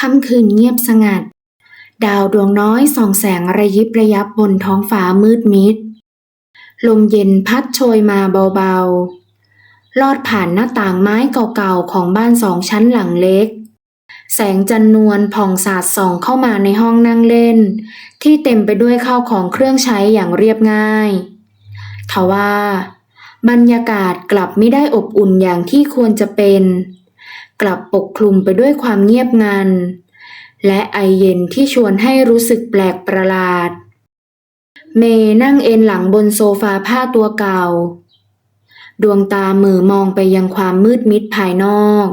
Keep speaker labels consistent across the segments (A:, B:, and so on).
A: ค่ำคืนเงียบสงัด ดาวดวงน้อยส่องแสงระยิบระยับบนท้องฟ้ามืดมิด ลมเย็นพัดโชยมาเบาๆ ลอดผ่านหน้าต่างไม้เก่าๆของบ้านสองชั้นหลังเล็ก แสงจันนวลผ่องสาดส่องเข้ามาในห้องนั่งเล่น ที่เต็มไปด้วยข้าวของเครื่องใช้อย่างเรียบง่ายทว่าบรรยากาศกลับไม่ได้อบอุ่นอย่างที่ควรจะเป็น กลับปกคลุมไปด้วยความเงียบงัน และไอเย็นที่ชวนให้รู้สึกแปลกประหลาด เมย์นั่งเอนหลังบนโซฟาผ้าตัวเก่า ดวงตาเหมือมองไปยังความมืดมิดภายนอก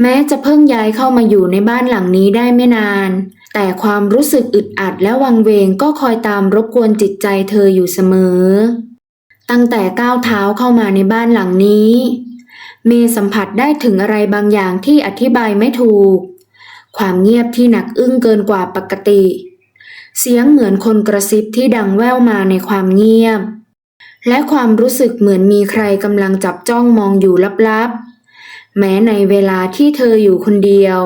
A: แม้จะเพิ่งย้ายเข้ามาอยู่ในบ้านหลังนี้ได้ไม่นาน แต่ความรู้สึกอึดอัดและวังเวงก็คอยตามรบกวนจิตใจเธออยู่เสมอ ตั้งแต่ก้าวเท้าเข้ามาในบ้านหลังนี้เมย์สัมผัสได้ถึงอะไรบางอย่างที่อธิบายไม่ถูก ความเงียบที่หนักอึ้งเกินกว่าปกติ เสียงเหมือนคนกระซิบที่ดังแว่วมาในความเงียบ และความรู้สึกเหมือนมีใครกำลังจับจ้องมองอยู่ลับๆ แม้ในเวลาที่เธออยู่คนเดียว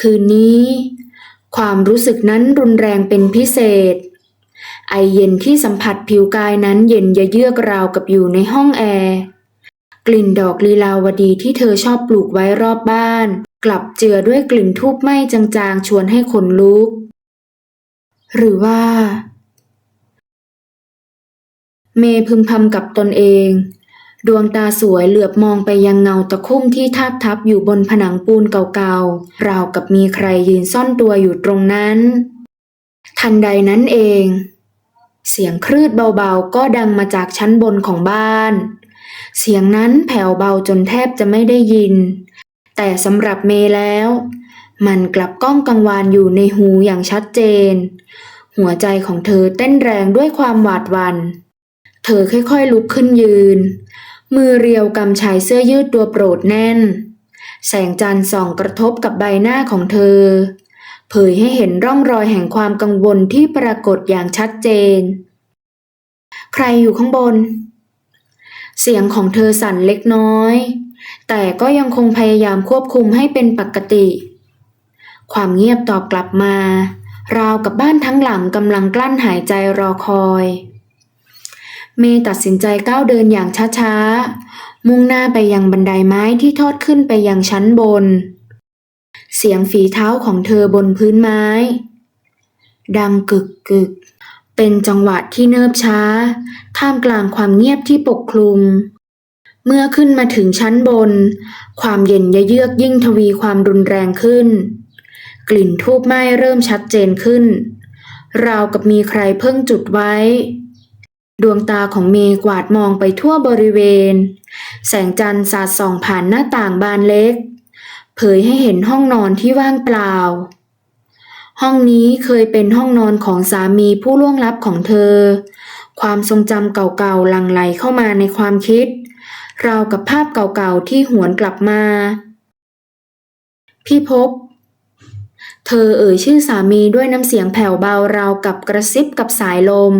A: คืนนี้ ความรู้สึกนั้นรุนแรงเป็นพิเศษไอเย็นที่สัมผัสผิวกายนั้นเย็นยะเยือกราวกับอยู่ในห้องแอร์ กลิ่นดอกลีลาวดีที่เธอชอบปลูกไว้รอบบ้าน กลับเจือด้วยกลิ่นทูบไหม้จางๆ ชวนให้ขนลุก หรือว่า เมย์พึมพำกับตนเอง ดวงตาสวยเหลือบมองไปยังเงาตะคุ่มที่ทาบทับอยู่บนผนังปูนเก่าๆ ราวกับมีใครยืนซ่อนตัวอยู่ตรงนั้น ทันใดนั้นเอง เสียงคลืดเบาๆ ก็ดังมาจากชั้นบนของบ้าน เสียงนั้นแผ่วเบาจนแทบจะไม่ได้ยิน แต่สำหรับเมย์แล้ว มันกลับก้องกังวานอยู่ในหูอย่างชัดเจน หัวใจของเธอเต้นแรงด้วยความหวาดหวั่นเธอค่อยๆลุกขึ้นยืน มือเรียวกำชายเสื้อยืดตัวโปรดแน่น แสงจันทร์ส่องกระทบกับใบหน้าของเธอ เผยให้เห็นร่องรอยแห่งความกังวลที่ปรากฏอย่างชัดเจน ใครอยู่ข้างบน เสียงของเธอสั่นเล็กน้อย แต่ก็ยังคงพยายามควบคุมให้เป็นปกติ ความเงียบตอบกลับมา ราวกับบ้านทั้งหลังกำลังกลั้นหายใจรอคอย เมย์ตัดสินใจก้าวเดินอย่างช้าๆ มุ่งหน้าไปยังบันไดไม้ที่ทอดขึ้นไปยังชั้นบน เสียงฝีเท้าของเธอบนพื้นไม้ ดังกึกกึก เป็นจังหวะที่เนิบช้า ท่ามกลางความเงียบที่ปกคลุม เมื่อขึ้นมาถึงชั้นบน ความเย็นยะเยือกยิ่งทวีความรุนแรงขึ้น กลิ่นทูบไหม้เริ่มชัดเจนขึ้น ราวกับมีใครเพิ่งจุดไว้ ดวงตาของเมย์กวาดมองไปทั่วบริเวณ แสงจันทร์สาดส่องผ่านหน้าต่างบานเล็ก เผยให้เห็นห้องนอนที่ว่างเปล่า ห้องนี้เคยเป็นห้องนอนของสามีผู้ล่วงลับของเธอ ความทรงจำเก่าๆหลั่งไหลเข้ามาในความคิด ราวกับภาพเก่าๆที่หวนกลับมา พี่พบ เธอเอ่ยชื่อสามีด้วยน้ำเสียงแผ่วเบาราวกับกระซิบกับสายลม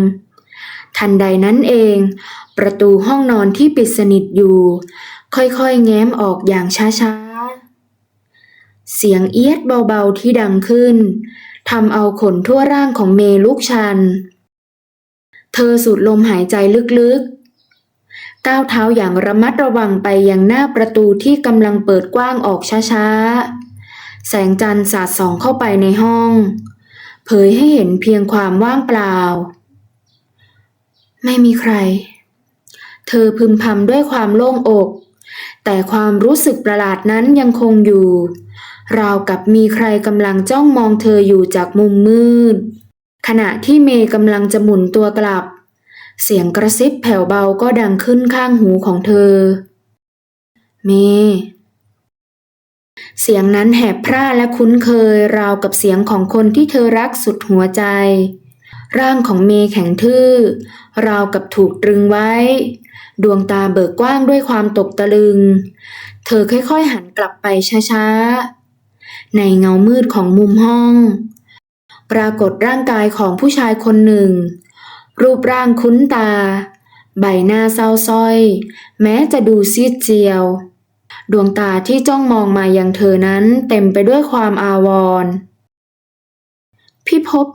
A: ทันใดนั้นเอง ประตูห้องนอนที่ปิดสนิทอยู่ ค่อยๆแง้มออกอย่างช้าๆ เสียงเอียดเบาๆที่ดังขึ้น ทำเอาขนทั่วร่างของเมลุกชัน เธอสูดลมหายใจลึกๆ ก้าวเท้าอย่างระมัดระวังไปยังหน้าประตูที่กำลังเปิดกว้างออกช้าๆ แสงจันทร์สาดส่องเข้าไปในห้อง เผยให้เห็นเพียงความว่างเปล่า ไม่มีใคร เธอพึมพำด้วยความโล่งอกแต่ความรู้สึกประหลาดนั้นยังคงอยู่ ราวกับมีใครกำลังจ้องมองเธออยู่จากมุมมืด ขณะที่เมย์กำลังจะหมุนตัวกลับ เสียงกระซิบแผ่วเบาก็ดังขึ้นข้างหูของเธอ เมย์เสียงนั้นแหบพร่าและคุ้นเคยราวกับเสียงของคนที่เธอรักสุดหัวใจ ร่างของเมย์แข็งทื่อ ราวกับถูกตรึงไว้ ดวงตาเบิกกว้างด้วยความตกตะลึง เธอค่อยๆหันกลับไปช้าๆ ในเงามืดของมุมห้อง ปรากฏร่างกายของผู้ชายคนหนึ่ง รูปร่างคุ้นตา ใบหน้าเศร้าส้อย แม้จะดูซีดเจียว ดวงตาที่จ้องมองมายังเธอนั้นเต็มไปด้วยความอาวรณ์พี่พบ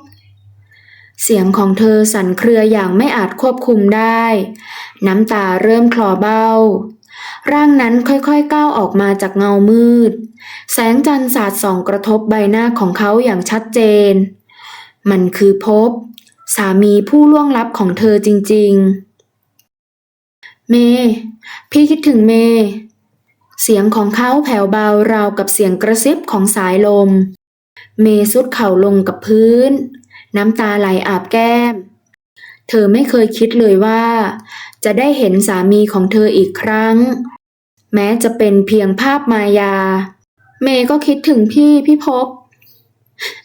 A: เสียงของเธอสั่นเครืออย่างไม่อาจควบคุมได้ น้ำตาเริ่มคลอเบ้า ร่างนั้นค่อยๆก้าวออกมาจากเงามืด แสงจันทร์สาดส่องกระทบใบหน้าของเขาอย่างชัดเจน มันคือพบ สามีผู้ล่วงลับของเธอจริงๆ เม พี่คิดถึงเม เสียงของเขาแผ่วเบาราวกับเสียงกระซิบของสายลม เมสุดเข่าลงกับพื้น น้ำตาไหลอาบแก้ม เธอไม่เคยคิดเลยว่าจะได้เห็นสามีของเธออีกครั้ง แม้จะเป็นเพียงภาพมายา เมก็คิดถึงพี่พี่พบ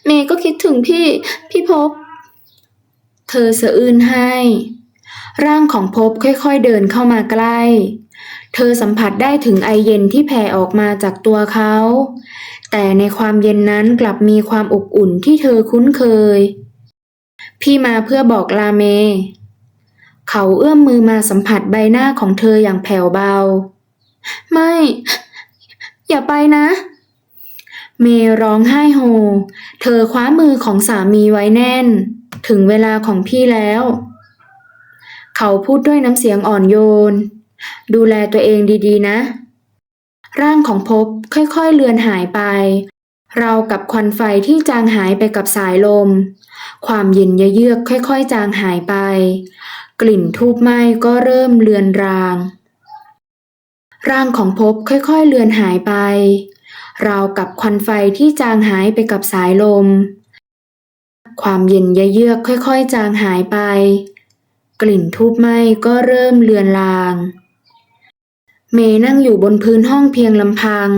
A: เมก็คิดถึงพี่พี่พบ เธอสะอื้นให้ ร่างของพบค่อยๆเดินเข้ามาใกล้ เธอสัมผัสได้ถึงไอเย็นที่แผ่ออกมาจากตัวเขา แต่ในความเย็นนั้นกลับมีความอบอุ่นที่เธอคุ้นเคย พี่มาเพื่อบอกลาเม เขาเอื้อมมือมาสัมผัสใบหน้าของเธออย่างแผ่วเบา ไม่ อย่าไปนะ เมร้องไห้โฮ เธอคว้ามือของสามีไว้แน่น ถึงเวลาของพี่แล้ว เขาพูดด้วยน้ำเสียงอ่อนโยน ดูแลตัวเองดีๆนะ ร่างของพบค่อยๆเลือนหายไป เรากับควันไฟที่จางหายไปกับสายลม ความเย็นเยือกค่อยๆ จางหายไป กลิ่นทูบไหม้ก็เริ่มเลือนราง ร่างของภพค่อยๆเลือนหายไป ราวกับควันไฟที่จางหายไปกับสายลม ความเย็นเยือกค่อยๆ จางหายไป กลิ่นทูบไหม้ก็เริ่มเลือนลาง เมย์นั่งอยู่บนพื้นห้องเพียงลำพัง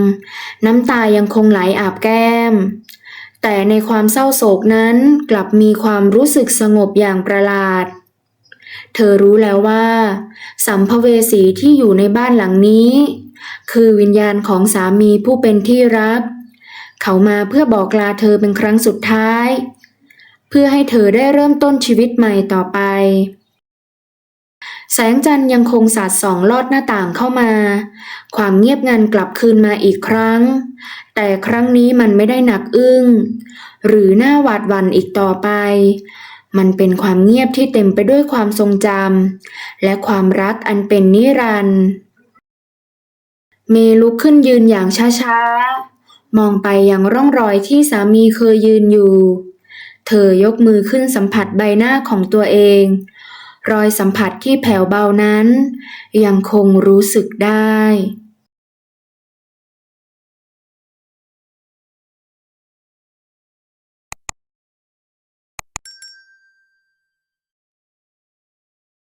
A: น้ำตายังคงไหลอาบแก้ม แต่ในความเศร้าโศกนั้นกลับมีความรู้สึกสงบอย่างประหลาด เธอรู้แล้วว่า สัมภเวสีที่อยู่ในบ้านหลังนี้ คือวิญญาณของสามีผู้เป็นที่รัก เขามาเพื่อบอกลาเธอเป็นครั้งสุดท้าย เพื่อให้เธอได้เริ่มต้นชีวิตใหม่ต่อไป แสงจันทร์ยังคงสาดส่องลอดหน้าต่างเข้ามา ความเงียบงันกลับคืนมาอีกครั้ง แต่ครั้งนี้มันไม่ได้หนักอึ้ง หรือหน้าหวาดหวั่นอีกต่อไป มันเป็นความเงียบที่เต็มไปด้วยความทรงจำและความรักอันเป็นนิรันดร์เมลุกขึ้นยืนอย่างช้าๆ มองไปยังร่องรอยที่สามีเคยยืนอยู่ เธอยกมือขึ้นสัมผัสใบหน้าของตัวเอง รอยสัมผัสที่แผ่วเบานั้น ยังคงรู้สึกได้